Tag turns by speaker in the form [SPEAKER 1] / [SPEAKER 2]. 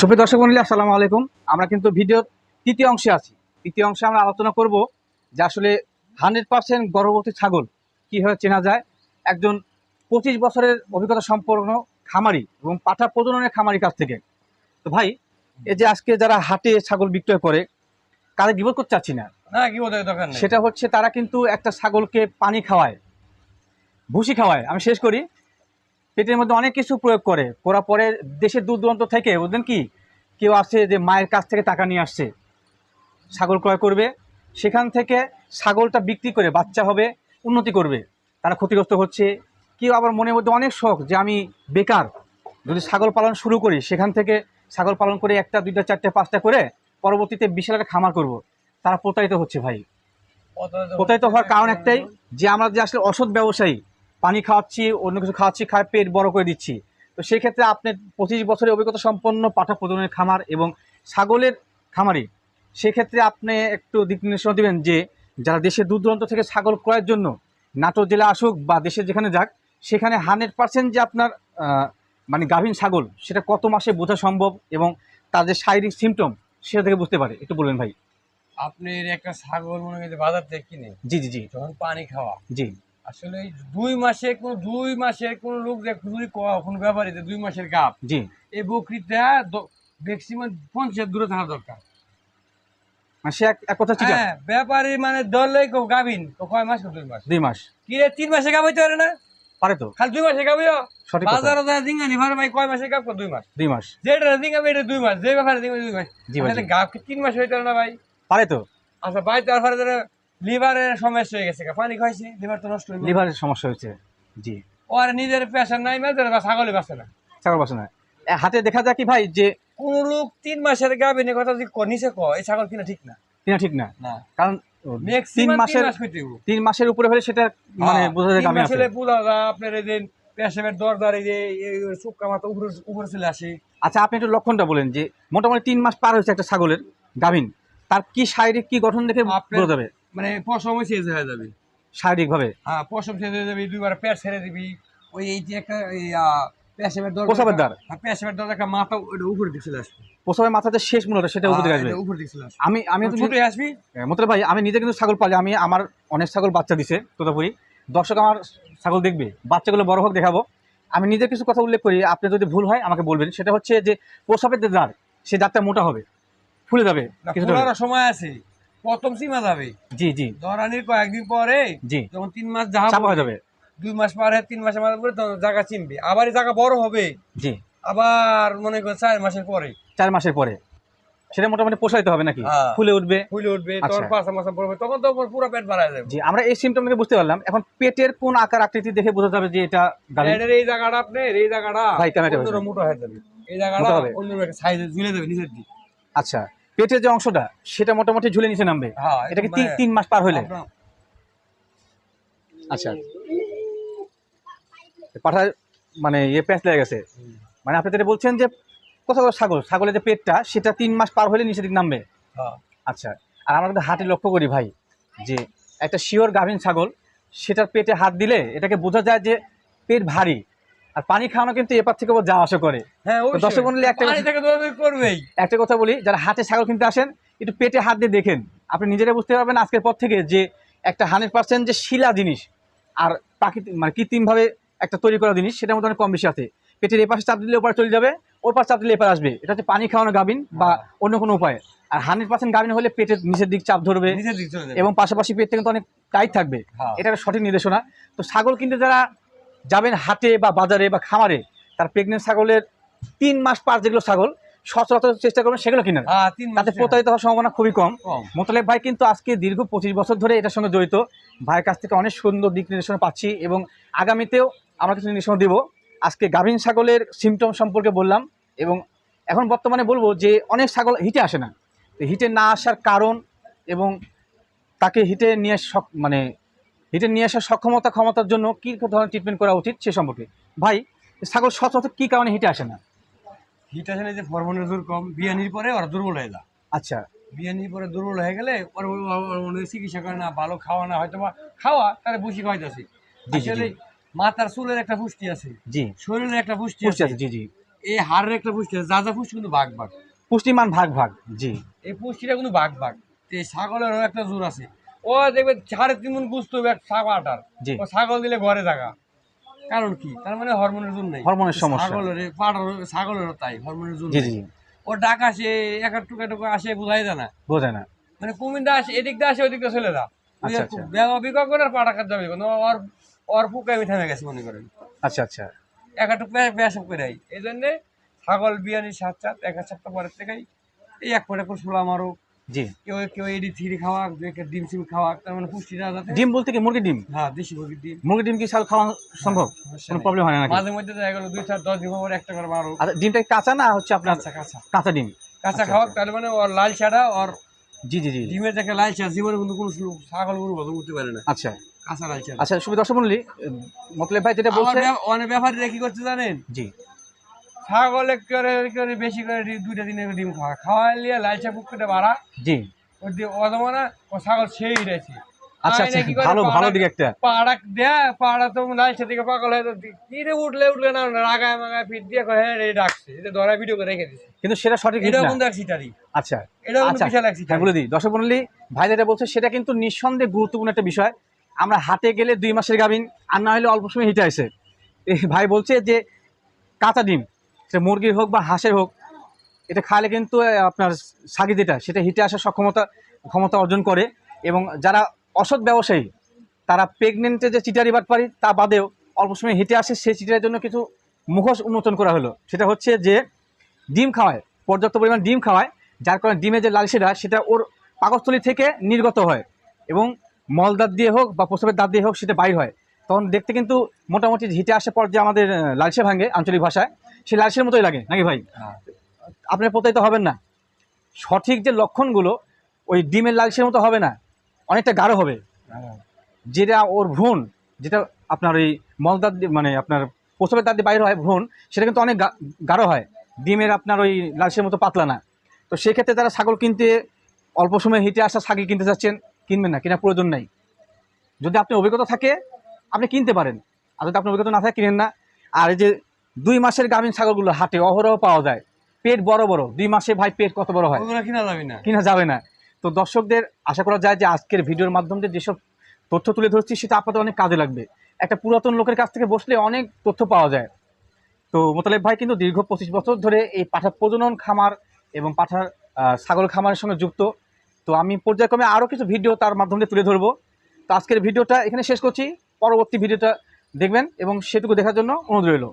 [SPEAKER 1] সুপ্রিয় দর্শক মন্ডলী আসসালামু আলাইকুম। আমরা কিন্তু ভিডিওর তৃতীয় অংশে আছি। তৃতীয় অংশে আমরা আলোচনা করব যে আসলে হান্ড্রেড পার্সেন্ট গর্ভবতী ছাগল কীভাবে চেনা যায়। একজন পঁচিশ বছরের অভিজ্ঞতা সম্পন্ন খামারি এবং পাঠা প্রজননের খামারির কাছ থেকে। তো ভাই এই যে আজকে যারা হাটে ছাগল বিক্রয় করে কারে বিপদ করতে চাচ্ছি না?
[SPEAKER 2] নেই।
[SPEAKER 1] সেটা হচ্ছে তারা কিন্তু একটা ছাগলকে পানি খাওয়ায় ভুসি খাওয়ায়। আমি শেষ করি। পেটের মধ্যে অনেক কিছু প্রয়োগ করে। করার পরে দেশের দূর দূরান্ত থেকে বুঝলেন কি? কেউ আসে যে মায়ের কাছ থেকে টাকা নিয়ে আসছে। ছাগল ক্রয় করবে। সেখান থেকে ছাগলটা বিক্রি করে বাচ্চা হবে উন্নতি করবে। তারা ক্ষতিগ্রস্ত হচ্ছে। কেউ আবার মনের মধ্যে অনেক শখ যে আমি বেকার। যদি ছাগল পালন শুরু করি সেখান থেকে ছাগল পালন করে একটা দুইটা চারটে পাঁচটা করে পরবর্তীতে বিশাল একটা খামার করব। তারা প্রতারিত হচ্ছে ভাই। প্রতারিত হওয়ার কারণ একটাই যে আমরা যে আসলে অসৎ ব্যবসায়ী পানি খাওয়াচ্ছি অন্য কিছু খাওয়াচ্ছি খায় পেট বড় করে দিচ্ছি। তো সেই ক্ষেত্রে আপনি পঁচিশ বছরের অভিজ্ঞতা সম্পন্ন পাঠা প্রজনের খামার এবং ছাগলের খামারি সেক্ষেত্রে আপনি একটু দিক নির্দেশনা দেবেন যে যারা দেশের দূর দূরান্ত থেকে ছাগল ক্রয়ের জন্য নাটোর জেলা আসুক বা দেশের যেখানে যাক সেখানে হান্ড্রেড পার্সেন্ট যে আপনার মানে গাভীন ছাগল সেটা কত মাসে বোঝা সম্ভব এবং তার যে শারীরিক সিমটম সেটা থেকে বুঝতে পারে। একটু বলবেন ভাই।
[SPEAKER 2] আপনি একটা ছাগল মনে বাজার থেকে কিনে
[SPEAKER 1] জি জি জি।
[SPEAKER 2] যখন পানি খাওয়া
[SPEAKER 1] জি।
[SPEAKER 2] আসলে দুই মাসে কোন দুই মাসে কোন লোক যে খুবই কোন ব্যাপারে যে দুই মাসের গাপ
[SPEAKER 1] জি।
[SPEAKER 2] এই বকরিটা ম্যাক্সিমাম পঞ্চাশ দূরে থাকা দরকার।
[SPEAKER 1] মানে এক- এক কথা ঠিক
[SPEAKER 2] হ্যাঁ ব্যাপারী মানে কেউ গাবিন কয় মাস দুই মাস?
[SPEAKER 1] দুই মাস।
[SPEAKER 2] কি রে তিন মাসে গাব হইতে পারে না?
[SPEAKER 1] পারে তো।
[SPEAKER 2] খালি দুই মাসে গাবিও
[SPEAKER 1] সঠিক কথা।
[SPEAKER 2] বাজারে যা জিঙ্গানি ভাড়া ভাই কয় মাসে গাব দুই মাস।
[SPEAKER 1] দুই মাস।
[SPEAKER 2] যেটা এটা দুই মাস যে ব্যাপারে দুই মাস।
[SPEAKER 1] জি ভাই
[SPEAKER 2] আসলে গাব কি তিন মাস হইতে না ভাই?
[SPEAKER 1] পারে তো।
[SPEAKER 2] আচ্ছা ভাই তারপরে ধরো লিভারের সমস্যা হয়ে গেছে পানি খাইছে লিভার তো নষ্ট হয়ে
[SPEAKER 1] লিভারের সমস্যা হয়েছে জি।
[SPEAKER 2] ওর নিজের প্রেশার নাই মেজর বা ছাগলে বাঁচে না।
[SPEAKER 1] ছাগল বসে না। হাতে দেখা যায় কি ভাই যে
[SPEAKER 2] কোন লোক তিন মাসের কথা যদি নিচে ক এই ছাগল কিনা ঠিক না।
[SPEAKER 1] কিনা ঠিক না।
[SPEAKER 2] না।
[SPEAKER 1] কারণ তিন মাসের। তিন মাসের উপরে হলে সেটা মানে
[SPEAKER 2] হ্যাঁ,
[SPEAKER 1] বোঝা যায়
[SPEAKER 2] বোঝা আপনার এই যে পেশাবের দরদার এই যে মাথা উপরে উপরে চলে আসে।
[SPEAKER 1] আচ্ছা আপনি একটু লক্ষণটা বলেন যে মোটামুটি তিন মাস পার হয়েছে একটা ছাগলের গাভিন। তার কি শারীরিক কি গঠন দেখে বোঝা যাবে?
[SPEAKER 2] মানে পশম চেঞ্জ হয়ে যাবে।
[SPEAKER 1] শারীরিক ভাবে
[SPEAKER 2] হ্যাঁ পশম চেঞ্জ হয়ে যাবে দুইবার পেট ছেড়ে দিবি। ওই এই যে একটা পেশাবের
[SPEAKER 1] প্রসাবের দ্বার।
[SPEAKER 2] হ্যাঁ পেশাবের দরজা একটা মাথা ওটা উপরে দিকে চলে আসবে।
[SPEAKER 1] মাথাতে শেষ মূলত সেটা উপরে দিকে
[SPEAKER 2] হ্যাঁ,
[SPEAKER 1] আসবে।
[SPEAKER 2] উপরে দিকে চলে আসবে।
[SPEAKER 1] আমি আমি
[SPEAKER 2] ছোট আসবি?
[SPEAKER 1] মতলে ভাই আমি নিজে কিন্তু ছাগল পালি আমি আমার অনেক ছাগল বাচ্চা দিছে তোতাপুরি। দর্শক আমার ছাগল দেখবে বাচ্চাগুলো বড় হোক দেখাবো। আমি নিজে কিছু কথা উল্লেখ করি আপনি যদি ভুল হয় আমাকে বলবেন। সেটা হচ্ছে যে প্রসাবের যে দাঁড় সেই দাঁতটা মোটা হবে ফুলে যাবে কিছুটা
[SPEAKER 2] সময় আছে। প্রথম সীমা যাবে।
[SPEAKER 1] জি জি।
[SPEAKER 2] ধরানির কয়েকদিন পরে
[SPEAKER 1] জি।
[SPEAKER 2] যখন তিন মাস
[SPEAKER 1] হয়ে যাবে।
[SPEAKER 2] দুই মাস পরে তিন মাসের মাথার পরে জায়গা চিনবে। আবার এই জায়গা বড় হবে।
[SPEAKER 1] জি।
[SPEAKER 2] আবার মনে করেন চার মাসের পরে।
[SPEAKER 1] চার মাসের পরে। সেটা মোটামুটি পোষাইতে হবে নাকি?
[SPEAKER 2] হ্যাঁ।
[SPEAKER 1] ফুলে উঠবে?
[SPEAKER 2] ফুলে উঠবে
[SPEAKER 1] আচ্ছা।
[SPEAKER 2] তখন পাঁচ মাস পরে তখন তো ওর পুরো পেট যাবে।
[SPEAKER 1] জি আমরা এই সিমটম থেকে বুঝতে পারলাম। এখন পেটের কোন আকার আকৃতি দেখে বোঝা যাবে যে এটা
[SPEAKER 2] এই জায়গাটা আপনার এই জায়গাটা
[SPEAKER 1] ভাই,
[SPEAKER 2] মোটা হয়ে যাবে। এই জায়গাটা একটা সাইজে ঝুলে যাবে নিচের দিক।
[SPEAKER 1] আচ্ছা। পেটের যে অংশটা সেটা মোটামুটি ঝুলে নিচে নামবে।
[SPEAKER 2] হ্যাঁ
[SPEAKER 1] এটা কি
[SPEAKER 2] একদম
[SPEAKER 1] তিন
[SPEAKER 2] মানে
[SPEAKER 1] তিন মাস পার হইলে আচ্ছা। পাঠা মানে ইয়ে প্যাঁচ লেগে গেছে। মানে আপনি যেটা বলছেন যে কোথাও ছাগল ছাগলের যে পেটটা সেটা তিন মাস পার হলে নিচের দিক নামবে।
[SPEAKER 2] হ্যাঁ।
[SPEAKER 1] আচ্ছা আর আমরা কিন্তু হাটে লক্ষ্য করি ভাই যে একটা শিওর গাভীন ছাগল সেটার পেটে হাত দিলে এটাকে বোঝা যায় যে পেট ভারী। আর পানি খাওয়ানো কিন্তু এপার থেকে যাওয়া আসা করে।
[SPEAKER 2] হ্যাঁ
[SPEAKER 1] দর্শক একটা-
[SPEAKER 2] করবেই।
[SPEAKER 1] কথা বলি যারা হাটে ছাগল কিনতে আসেন একটু পেটে হাত দিয়ে দেখেন। আপনি নিজেরাই বুঝতে পারবেন আজকের পর থেকে যে একটা হান্ড্রেড পার্সেন্ট যে শিলা জিনিস আর প্রাকৃতিক মানে কৃত্রিমভাবে একটা তৈরি করা জিনিস সেটার মধ্যে অনেক কম বেশি আছে। পেটের এপাশে চাপ দিলে ওপারে চলে যাবে ওর পাশে চাপ দিলে এপার আসবে। এটা হচ্ছে পানি খাওয়ানো গাভিন বা অন্য কোনো উপায়। আর হান্ড্রেড পার্সেন্ট গাভিন হলে পেটের নিচের দিক চাপ ধরবে এবং পাশাপাশি পেট থেকে অনেক টাইট থাকবে।
[SPEAKER 2] হ্যাঁ।
[SPEAKER 1] এটা একটা সঠিক নির্দেশনা। তো ছাগল কিনতে যারা যাবেন হাটে বা বাজারে বা খামারে তার প্রেগনেন্ট ছাগলের তিন মাস পার যেগুলো ছাগল সচরাচর চেষ্টা করবেন সেগুলো কিনেন
[SPEAKER 2] হ্যাঁ
[SPEAKER 1] তাতে প্রতারিত হওয়ার সম্ভাবনা খুবই কম। মোতালেব ভাই কিন্তু আজকে দীর্ঘ পঁচিশ বছর ধরে এটার সঙ্গে জড়িত। ভাইয়ের কাছ থেকে অনেক সুন্দর দিক নির্দেশনা পাচ্ছি এবং আগামীতেও আমরা কিছু নির্দেশনা দিব। আজকে গাভীন ছাগলের সিমটম সম্পর্কে বললাম এবং এখন বর্তমানে বলব যে অনেক ছাগল হিটে আসে না। তো হিটে না আসার কারণ এবং তাকে হিটে নিয়ে মানে হিটে নিয়ে আসার সক্ষমতা ক্ষমতার জন্য কী ধরনের ট্রিটমেন্ট করা উচিত সে সম্পর্কে? ভাই ছাগল সচরাচর কী কারণে হিটে আসে না?
[SPEAKER 2] হিট আসলে যে হরমোনের জোর কম বিয়ানির পরে ওরা দুর্বল হয়ে যায়।
[SPEAKER 1] আচ্ছা।
[SPEAKER 2] বিয়ানির পরে দুর্বল হয়ে গেলে ওর চিকিৎসা করে না ভালো খাওয়া না হয়তো বা খাওয়া তারা বুঝি খাওয়াইতেছে। আসলে মাথার চুলের একটা পুষ্টি আছে।
[SPEAKER 1] জি।
[SPEAKER 2] শরীরের একটা পুষ্টি আছে।
[SPEAKER 1] জি জি।
[SPEAKER 2] এই হাড়ের একটা পুষ্টি আছে, যা যা পুষ্টি কিন্তু ভাগ ভাগ।
[SPEAKER 1] পুষ্টিমান ভাগ ভাগ জি।
[SPEAKER 2] এই পুষ্টিটা কিন্তু ভাগ ভাগ। তো এই ছাগলেরও একটা জোর আছে। ও দেখবে সাড়ে তিন মন গুস্ত হবে ছাগলটার ও ছাগল দিলে ঘরে জায়গা কারণ কি? তার মানে হরমোনের জন্য
[SPEAKER 1] হরমোনের সমস্যা।
[SPEAKER 2] ছাগলের পাড়ার ছাগলেরও তাই হরমোনের জন্য ও ডাক আসে এক টুকা টুকা আসে বোঝাই যায় না।
[SPEAKER 1] বোঝায় না।
[SPEAKER 2] মানে কুমিন্দা আসে এদিক দিয়ে আসে ওদিক দিয়ে চলে যা
[SPEAKER 1] আচ্ছা, আচ্ছা।
[SPEAKER 2] করে আর পাড়া কাজ যাবে কোনো ওর ওর ফুকে আমি থেমে গেছি মনে করেন।
[SPEAKER 1] আচ্ছা আচ্ছা।
[SPEAKER 2] এক একটু পেশাব করে এই জন্যে ছাগল বিয়ানি সাত সাত এক সপ্তাহ পরের থেকেই এই এক পরে করে ছোলা মারো
[SPEAKER 1] জি।
[SPEAKER 2] কেউ কেউ এডি থ্রি খাওয়া ডিম সিম খাওয়া তার মানে পুষ্টিটা যাতে
[SPEAKER 1] ডিম বলতে কি মুরগির ডিম?
[SPEAKER 2] হ্যাঁ দেশি মুরগির ডিম।
[SPEAKER 1] মুরগির ডিম কি ছাগল খাওয়া সম্ভব? কোনো প্রবলেম হয় না
[SPEAKER 2] মাঝে মধ্যে দেখা গেলো দুই চার দশ দিন পর একটা করে মারো
[SPEAKER 1] আচ্ছা ডিমটা কাঁচা না হচ্ছে আপনার?
[SPEAKER 2] কাঁচা কাঁচা।
[SPEAKER 1] কাঁচা ডিম।
[SPEAKER 2] কাঁচা
[SPEAKER 1] আচ্ছা,
[SPEAKER 2] খাওয়া
[SPEAKER 1] আচ্ছা।
[SPEAKER 2] তার মানে ওর লাল ছাড়া ওর
[SPEAKER 1] জি জি জি।
[SPEAKER 2] ডিমের লাল ছাড়া জীবনে কিন্তু কোনো ছাগল গরু হজম করতে পারে না।
[SPEAKER 1] আচ্ছা।
[SPEAKER 2] কাঁচা লাল ছাড়া
[SPEAKER 1] আচ্ছা সুবিধা দর্শক মন্ডলী মতলেব ভাই যেটা বলছে
[SPEAKER 2] অনেক ব্যাপারীরা কি করছে জানেন?
[SPEAKER 1] জি।
[SPEAKER 2] ছাগলে করে করে বেশি করে দুইটা দিনে ডিম খাওয়া। খাওয়াইলে লাল চা পুকুরটা বাড়া।
[SPEAKER 1] জি।
[SPEAKER 2] ওই দিয়ে অজমানা ও ছাগল সেই রয়েছে
[SPEAKER 1] আচ্ছা আচ্ছা ভালো ভালো দিক একটা।
[SPEAKER 2] পাড়া দেয়া পাড়া তো লাল চা পাগল হয়ে কি রে উঠলে উঠলে না রাগায় মাগায় ফিট দিয়ে কয়, হ্যাঁ রে ডাকছে। এটা ধরা ভিডিও করে রেখে দিছে।
[SPEAKER 1] কিন্তু সেটা সঠিক
[SPEAKER 2] কিন্তু এক সিটারি
[SPEAKER 1] আচ্ছা আচ্ছা হ্যাঁ বলে দিই। দর্শক ভাই যেটা বলছে সেটা কিন্তু নিঃসন্দেহে গুরুত্বপূর্ণ একটা বিষয়। আমরা হাটে গেলে দুই মাসের গাভিন আর না হলে অল্প সময় হিটে আসে। ভাই বলছে যে কাঁচা ডিম। সে মুরগির হোক বা হাঁসের হোক, এটা খাইলে কিন্তু আপনার সাগি যেটা, সেটা হিটে আসার সক্ষমতা, ক্ষমতা অর্জন করে। এবং যারা অসৎ ব্যবসায়ী, তারা প্রেগনেন্টে যে চিটারি বাটপারি, তা বাদেও অল্প সময় হিটে আসে, সেই চিটারের জন্য কিছু মুখোশ উন্মোচন করা হলো। সেটা হচ্ছে যে, ডিম খাওয়ায়, পর্যাপ্ত পরিমাণ ডিম খাওয়ায়, যার কারণে ডিমের যে লালসেটা সেটা ওর পাকস্থলী থেকে নির্গত হয়। এবং মল দাঁত দিয়ে হোক বা প্রস্রাবের দাঁত দিয়ে হোক, সেটা বাইর হয়। তখন দেখতে কিন্তু মোটামুটি হিটে আসে পর যে আমাদের লালসে ভাঙে আঞ্চলিক ভাষায় সেই লালসের মতোই লাগে নাকি ভাই?
[SPEAKER 2] হ্যাঁ।
[SPEAKER 1] আপনার প্রতারিত হবেন না। সঠিক যে লক্ষণগুলো ওই ডিমের লালসের মতো হবে না অনেকটা গাঢ় হবে।
[SPEAKER 2] হ্যাঁ।
[SPEAKER 1] যেটা ওর ভ্রূণ যেটা আপনার ওই মলদার দিয়ে- মানে আপনার প্রসবের দাঁত দিয়ে বাইরে হয় ভ্রূণ সেটা কিন্তু অনেক গাঢ় হয়। ডিমের আপনার ওই লালসের মতো পাতলা না। তো সেক্ষেত্রে তারা ছাগল কিনতে অল্প সময় হেঁটে আসা ছাগল কিনতে চাচ্ছেন কিনবেন না কেনার প্রয়োজন নাই। যদি আপনি অভিজ্ঞতা থাকে আপনি কিনতে পারেন। আর যদি আপনার অভিজ্ঞতা না থাকে কিনেন না। আর এই যে দুই মাসের গাভীন ছাগলগুলো হাটে অহরহ পাওয়া যায়। পেট বড় বড়। দুই মাসে ভাই পেট কত বড় হয়?
[SPEAKER 2] কিনা যাবে না।
[SPEAKER 1] কিনা যাবে না। তো দর্শকদের আশা করা যায় যে আজকের ভিডিওর মাধ্যমে যেসব তথ্য তুলে ধরছি সেটা আপনাদের অনেক কাজে লাগবে। একটা পুরাতন লোকের কাছ থেকে বসলে অনেক তথ্য পাওয়া যায়। তো মোতালেব ভাই কিন্তু দীর্ঘ পঁচিশ বছর ধরে এই পাঠা প্রজনন খামার এবং পাঠার ছাগল খামারের সঙ্গে যুক্ত। তো আমি পর্যায়ক্রমে আরও কিছু ভিডিও তার মাধ্যমে তুলে ধরবো। তো আজকের ভিডিওটা এখানে শেষ করছি। পরবর্তী ভিডিওটা দেখবেন এবং সেটুকু দেখার জন্য অনুরোধ রইল।